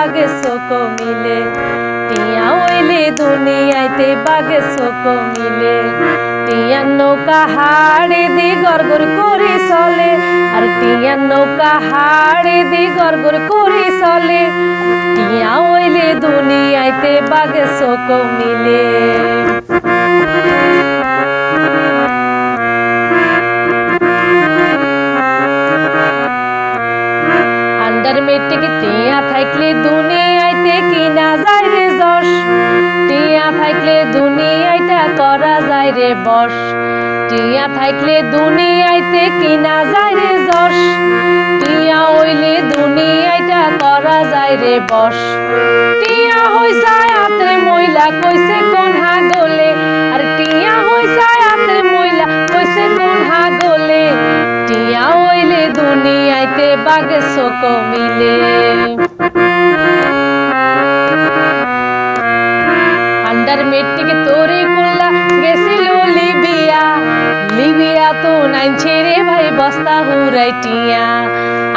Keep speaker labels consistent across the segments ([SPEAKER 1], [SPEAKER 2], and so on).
[SPEAKER 1] বাগে সকো মিলে। টিয়া ওইলে দুনিয়াইতে বাগে সকো মিলে। টিয়া নৌকা হাড়ে দি গড়গড় করে চলে। আর টিয়া নৌকা হাড়ে দি গড়গড় করে চলে। টিয়া ওইলে দুনিয়াইতে বাগে সকো মিলে। মেট্রিক টিয়া থাকলে দুনিয়াইতে কিনা যায় রে যশ। টিয়া থাকলে দুনিয়াইটা করা যায় রে বস টিয়া থাকলে দুনিয়াইতে কিনা যায় রে যশ। টিয়া হইলে দুনিয়াইটা করা যায় রে বস টিয়া হই যায় হাতে মহিলা, কইছে কোন হাগলে? আর টিয়া দুনিয়াইতে বাগে শোক মিলে। আন্ডার মেট্রিক তোরে কুল্লা গেছিল লিবিয়া। লিবিয়া তো নাইন ছেড়ে ভাই, বস্তা হুরাই টিয়া।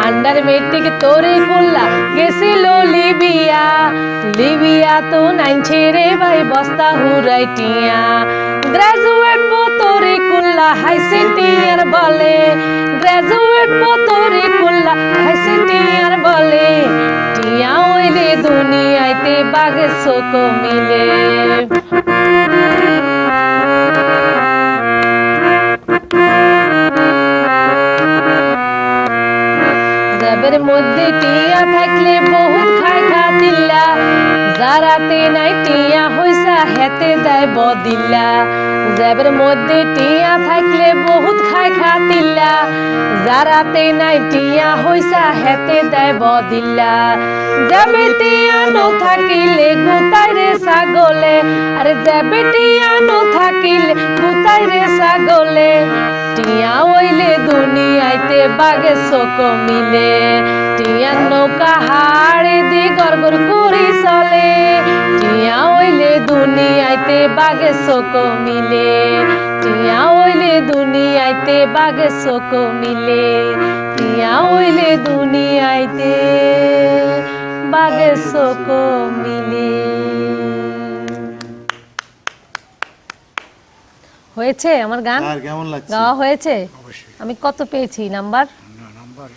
[SPEAKER 1] আন্ডার মেট্রিক তোরে কুল্লা গেছিল লিবিয়া। লিবিয়া তো নাইন ছেড়ে ভাই, বস্তা হুরাই টিয়া। গ্রাজুয়েট বো তোরে কুল্লা হাই বলে গ্রাজুয়েট বো তোরে কুল্লা হাই বলে টিয়া ওইলে দুনিয়াইতে বাগে শোক মিলে। জ্যাবের মধ্যে টিয়া থাকলে বহুত খায় খাতিল্লা। যারাতে নাই টিয়া হইসা, হেতে দেয় বদিল্লা। জ্যাবের মধ্যে টিয়া থাকলে বহুত খায় খাতিল্লা। যারাতে নাই টিয়া হইসা, হেতে দেয় বদিল্লা। যাবে টিয়া নো থাকিলে গুতাই রে ছাগলে। আরে যাবে টিয়া নো থাকিলে গুতাই রে ছাগলে। টিয়া হইলে দুনিয়াইতে বাগে শোক মিলে। টিয়া নৌকা হাড়ে দি গড়গড় করি চলে। টিয়া হইলে দুনিয়াইতে বাগে শোক মিলে। টিয়া হইলে দুনিয়াইতে বাগে শোক মিলে। টিয়া হইলে দুনিয়াইতে বাগে শোক মিলে। হয়েছে আমার গান?
[SPEAKER 2] আর কেমন লাগছে?
[SPEAKER 1] গাওয়া হয়েছে? আমি কত পেয়েছি? নাম্বার?
[SPEAKER 3] নাম্বার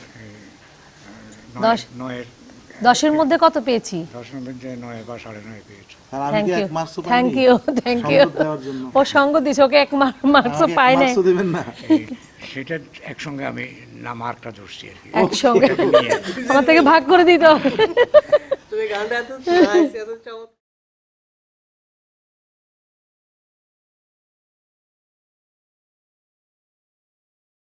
[SPEAKER 1] দশ।
[SPEAKER 3] নয়ের।
[SPEAKER 1] দশের মধ্যে কত পেয়েছি?
[SPEAKER 3] দশের মধ্যে নয় বা সাড়ে নয় পেয়েছে।
[SPEAKER 1] Thank you thank you. ও সঙ্গ দিছে ওকে এক মার্কসও পায় নাই।
[SPEAKER 3] সেটা একসঙ্গে আমি না মার্কটা ধরছি আর কি।
[SPEAKER 1] একসঙ্গে? আমার থেকে ভাগ করে দিত
[SPEAKER 4] তুমি গানটা এত এত চমৎকার।